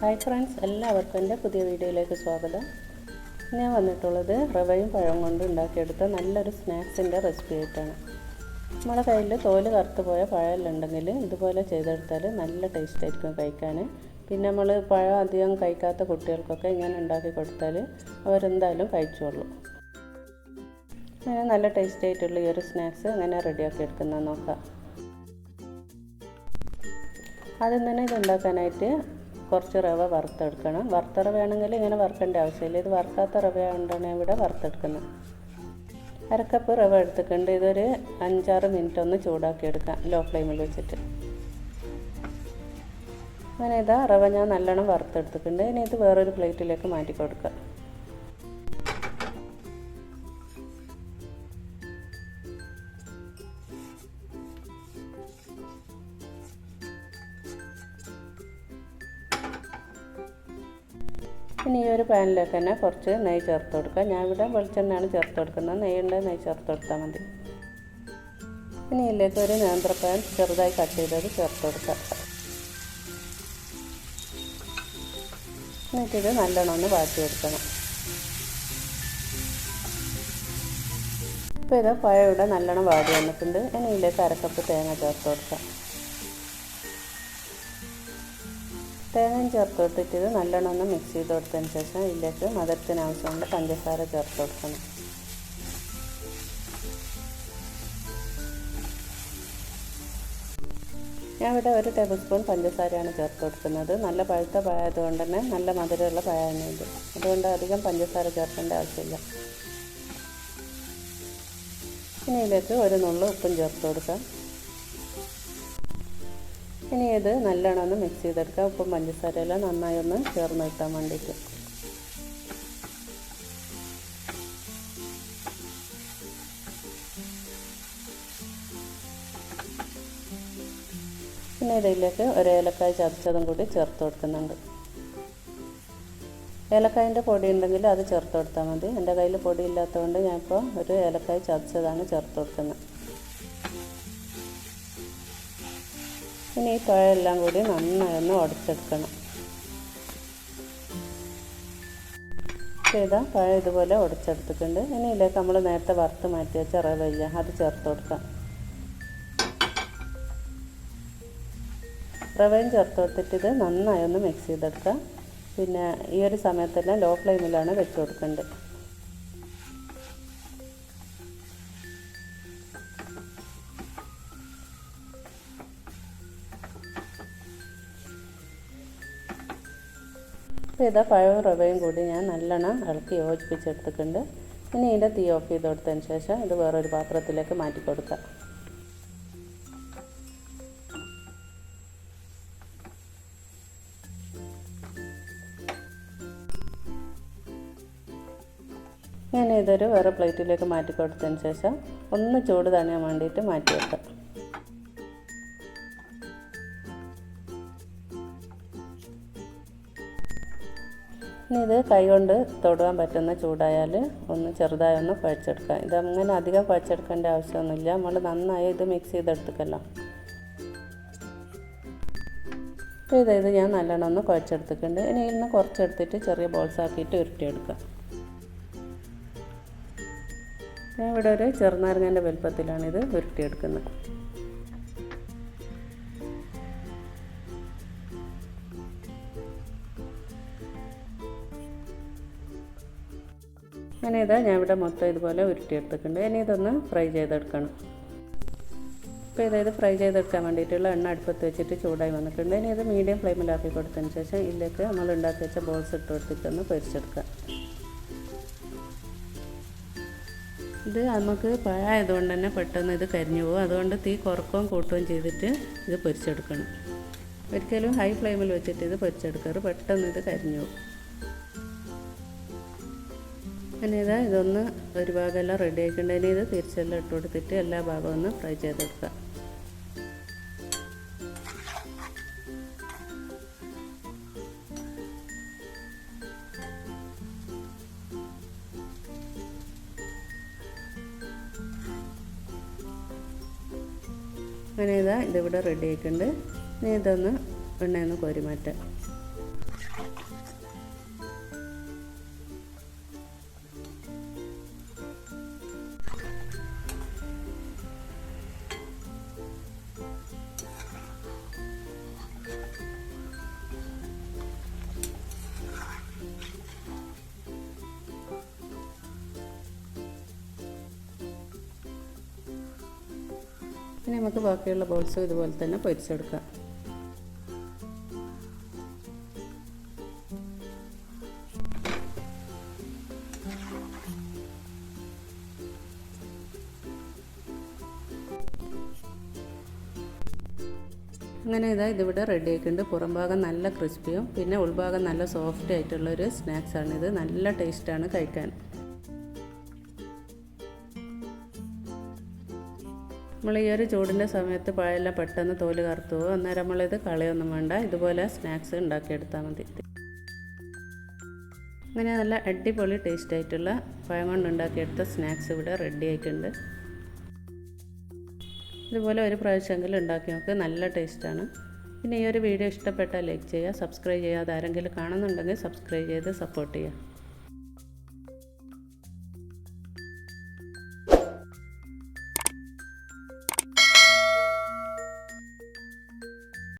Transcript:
Hi friends എല്ലാവർക്കും എന്റെ പുതിയ വീഡിയോയിലേക്ക് സ്വാഗതം. ഞാൻ വന്നിട്ടുള്ളത് റവയും പഴം കൊണ്ട് ഉണ്ടാക്കിയെടുത്ത നല്ലൊരു സ്നാക്സിന്റെ റെസിപ്പി ആയിട്ടാണ്. നമ്മുടെ കയ്യിൽ തോൽ കറുത്ത് പോയ പഴമെല്ലാം ഇതുപോലെ ചെയ്തെടുത്താൽ നല്ല ടേസ്റ്റ് ആയിരിക്കും കഴിക്കാൻ. പിന്നെ നമ്മൾ പഴം അധികം കഴിക്കാത്ത കുട്ടികൾക്കൊക്കെ ഇങ്ങനെ ഉണ്ടാക്കി കൊടുത്താൽ അവരെന്തായാലും കഴിച്ചോളൂ. അങ്ങനെ നല്ല ടേസ്റ്റ് ആയിട്ടുള്ള ഈ ഒരു സ്നാക്സ് അങ്ങനെ റെഡിയാക്കി എടുക്കുന്നത് നോക്കാം. ആദ്യം തന്നെ ഇത് ഉണ്ടാക്കാനായിട്ട് കുറച്ച് റവ വറുത്തെടുക്കണം. വറുത്ത റവ ആണെങ്കിൽ ഇങ്ങനെ വറുക്കേണ്ട ആവശ്യമില്ല. ഇത് വറുക്കാത്ത റവ കൊണ്ടാണ് ഇവിടെ വറുത്തെടുക്കുന്നത്. അരക്കപ്പ് റവ എടുത്തിട്ടുണ്ട്. ഇതൊരു അഞ്ചാറ് മിനിറ്റ് ഒന്ന് ചൂടാക്കി എടുക്കാം ലോ ഫ്ലെയിമിൽ വെച്ചിട്ട്. അങ്ങനെ ഇതാ റവ ഞാൻ നല്ലോണം വറുത്തെടുത്തിട്ടുണ്ട്. ഇനി ഇത് വേറൊരു പ്ലേറ്റിലേക്ക് മാറ്റി കൊടുക്കാം. ഇനി ഈ ഒരു പാനിലേക്ക് തന്നെ കുറച്ച് നെയ്യ് ചേർത്ത് കൊടുക്കുക ഞാൻ ഇവിടെ വെളിച്ചെണ്ണയാണ് ചേർത്ത് കൊടുക്കുന്നത്. നെയ്യുണ്ട് നെയ്യ് ചേർത്ത് കൊടുത്താൽ മതി. ഇനി ഇതിലേക്ക് ഒരു നേന്ത്രപ്പാൻ ചെറുതായി കട്ട് ചെയ്തത് ചേർത്ത് കൊടുക്കാം. എന്നിട്ടിത് നല്ലോണം ഒന്ന് വാട്ടിയെടുക്കണം ഇപ്പോൾ ഇത് പഴം ഇവിടെ നല്ലോണം വാടി വന്നിട്ടുണ്ട്. ഇനി ഇതിലേക്ക് അരക്കപ്പ് തേങ്ങ ചേർത്ത് കൊടുക്കാം. തേങ്ങയും ചേർത്ത് കൊടുത്തിട്ട് ഇത് നല്ലോണം ഒന്ന് മിക്സ് ചെയ്ത് കൊടുത്തതിന് ശേഷം ഇതിലേക്ക് മധുരത്തിന് ആവശ്യമുള്ള പഞ്ചസാര ചേർത്ത് കൊടുക്കണം. ഞാൻ ഇവിടെ ഒരു ടേബിൾ സ്പൂൺ പഞ്ചസാരയാണ് ചേർത്ത് കൊടുക്കുന്നത്. നല്ല പഴുത്ത പഴയതുകൊണ്ട് തന്നെ നല്ല മധുരമുള്ള പഴമാണ് ഇത്. അതുകൊണ്ട് അധികം പഞ്ചസാര ചേർക്കേണ്ട ആവശ്യമില്ല. ഇനി ഇതിലേക്ക് ഒരു നുള്ളു ഉപ്പും ചേർത്ത് കൊടുക്കാം. ഇനി ഇത് നല്ലോണം ഒന്ന് മിക്സ് ചെയ്തെടുക്കാം. ഉപ്പും പഞ്ചസാരയെല്ലാം നന്നായി ഒന്ന് ചേർന്ന് കിട്ടാൻ വേണ്ടിയിട്ട്. പിന്നെ ഇതിലേക്ക് ഒരു ഏലക്കായ ചതച്ചതും കൂടി ചേർത്ത് കൊടുക്കുന്നുണ്ട്. ഏലക്കായന്റെ പൊടി ഉണ്ടെങ്കിൽ അത് ചേർത്ത് കൊടുത്താൽ മതി. എന്റെ കയ്യിൽ പൊടി ഇല്ലാത്തതുകൊണ്ട് ഞാനിപ്പോൾ ഒരു ഏലക്കായ ചതച്ചതാണ് ചേർത്ത് കൊടുക്കുന്നത്. ഇനി ഈ എല്ലാം കൂടി നന്നായി ഒന്ന് ഉടച്ചെടുക്കണം. ചെയ്താൽ തൊഴ ഇതുപോലെ ഉടച്ചെടുത്തിട്ടുണ്ട്. ഇനി ഇതിലേക്ക് നമ്മൾ നേരത്തെ വറുത്ത് മാറ്റി വെച്ച റവയ്യ അത് ചേർത്ത് കൊടുക്കാം. റവയും ചേർത്ത് കൊടുത്തിട്ട് ഇത് നന്നായി ഒന്ന് മിക്സ് ചെയ്തെടുക്കാം. പിന്നെ ഈ ഒരു സമയത്തെല്ലാം ലോ ഫ്ലെയിമിലാണ് വെച്ച് കൊടുക്കേണ്ടത് അപ്പോൾ ഇതാ പഴവും റവയും കൂടി ഞാൻ നല്ലോണം ഇളക്കി യോജിപ്പിച്ചെടുത്തിട്ടുണ്ട്. ഇനി ഇതിന്റെ തീ ഓഫ് ചെയ്ത് കൊടുത്തതിന് ശേഷം ഇത് വേറൊരു പാത്രത്തിലേക്ക് മാറ്റി കൊടുക്കാം. ഞാൻ ഇതൊരു വേറെ പ്ലേറ്റിലേക്ക് മാറ്റി കൊടുത്തതിന് ശേഷം ഒന്ന് ചൂട് തണിയാൻ വേണ്ടിയിട്ട് മാറ്റി വെക്കാം. ഇനി ഇത് കൈകൊണ്ട് തൊടുവാൻ പറ്റുന്ന ചൂടായാൽ ഒന്ന് ചെറുതായി ഒന്ന് കുഴച്ചെടുക്കാം ഇത് അങ്ങനെ അധികം കുഴച്ചെടുക്കേണ്ട ആവശ്യമൊന്നുമില്ല. നമ്മൾ നന്നായി ഇത് മിക്സ് ചെയ്തെടുത്തക്കല്ലോ അപ്പോൾ ഇത് ഇത് ഞാൻ നല്ലോണം ഒന്ന് കുഴച്ചെടുത്തിട്ടുണ്ട്. ഇനി ഇന്ന് കുറച്ചെടുത്തിട്ട് ചെറിയ ബോൾസ് ആക്കിയിട്ട് ഉരുട്ടിയെടുക്കാം ഞാൻ ഇവിടെ ഒരു ചെറുനാരങ്ങന്റെ വലുപ്പത്തിലാണിത് ഉരുട്ടിയെടുക്കുന്നത്. അങ്ങനെ ഇതാ ഞാൻ ഇവിടെ മൊത്തം ഇതുപോലെ ഉരുട്ടിയെടുത്തിട്ടുണ്ട് ഇനി ഇതൊന്ന് ഫ്രൈ ചെയ്തെടുക്കണം. ഇപ്പോൾ ഇതായത് ഫ്രൈ ചെയ്തെടുക്കാൻ വേണ്ടിയിട്ടുള്ള എണ്ണ അടുപ്പത്ത് വെച്ചിട്ട് ചൂടായി വന്നിട്ടുണ്ട്. ഇനി ഇത് മീഡിയം ഫ്ലെയിമിലാക്കി കൊടുത്തതിന് ശേഷം ഇതിലേക്ക് നമ്മൾ ഉണ്ടാക്കി വെച്ച ബോൾസ് ഇട്ട് കൊടുത്തിട്ടൊന്ന് പൊരിച്ചെടുക്കാം ഇത് നമുക്ക് പഴമായതുകൊണ്ട് തന്നെ പെട്ടെന്ന് ഇത് കരിഞ്ഞു പോകും. അതുകൊണ്ട് തീ കുറക്കുകയും കൂട്ടുകയും ചെയ്തിട്ട് ഇത് പൊരിച്ചെടുക്കണം. ഒരിക്കലും ഹൈ ഫ്ലെയിമിൽ വെച്ചിട്ട് ഇത് പൊരിച്ചെടുക്കാറ് പെട്ടെന്ന് ഇത് കരിഞ്ഞു പോകും. അങ്ങനെ ഇതാ ഇതൊന്ന് ഒരു ഭാഗമെല്ലാം റെഡി ആക്കിയിട്ടുണ്ടെങ്കിൽ ഇത് തിരിച്ചെല്ലാം ഇട്ട് കൊടുത്തിട്ട് എല്ലാ ഭാഗവും ഒന്ന് ഫ്രൈ ചെയ്തെടുക്കുക. അങ്ങനെ ഇതാ ഇതിവിടെ റെഡി ആയിട്ടുണ്ട്. ഇനി ഇതൊന്ന് എണ്ണയൊന്ന് കോരി മാറ്റാം. ഇനി നമുക്ക് ബാക്കിയുള്ള ബോൾസും ഇതുപോലെ തന്നെ പൊരിച്ചെടുക്കാം. അങ്ങനെ ഇതാ ഇതിവിടെ റെഡി ആക്കിയിട്ടുണ്ട് പുറം ഭാഗം നല്ല ക്രിസ്പിയും പിന്നെ ഉൾഭാഗം നല്ല സോഫ്റ്റ് ആയിട്ടുള്ളൊരു സ്നാക്സാണിത് നല്ല ടേസ്റ്റാണ് കഴിക്കാൻ. നമ്മൾ ഈ ഒരു ചൂടിന്റെ സമയത്ത് പഴമെല്ലാം പെട്ടെന്ന് തോൽ കറുത്തു പോകും. അന്നേരം നമ്മളിത് കളയൊന്നും വേണ്ട. ഇതുപോലെ സ്നാക്സ് ഉണ്ടാക്കിയെടുത്താൽ മതി. അങ്ങനെ നല്ല അടിപൊളി ടേസ്റ്റ് ആയിട്ടുള്ള പഴം കൊണ്ട് ഉണ്ടാക്കിയെടുത്ത സ്നാക്സ് ഇവിടെ റെഡി ആയിട്ടുണ്ട്. ഇതുപോലെ ഒരു പ്രാവശ്യമെങ്കിലും ഉണ്ടാക്കി നോക്ക്. നല്ല ടേസ്റ്റാണ് പിന്നെ ഈ ഒരു വീഡിയോ ഇഷ്ടപ്പെട്ടാൽ ലൈക്ക് ചെയ്യുക സബ്സ്ക്രൈബ് ചെയ്യുക. ആരെങ്കിലും കാണുന്നുണ്ടെങ്കിൽ സബ്സ്ക്രൈബ് ചെയ്ത് സപ്പോർട്ട് ചെയ്യുക.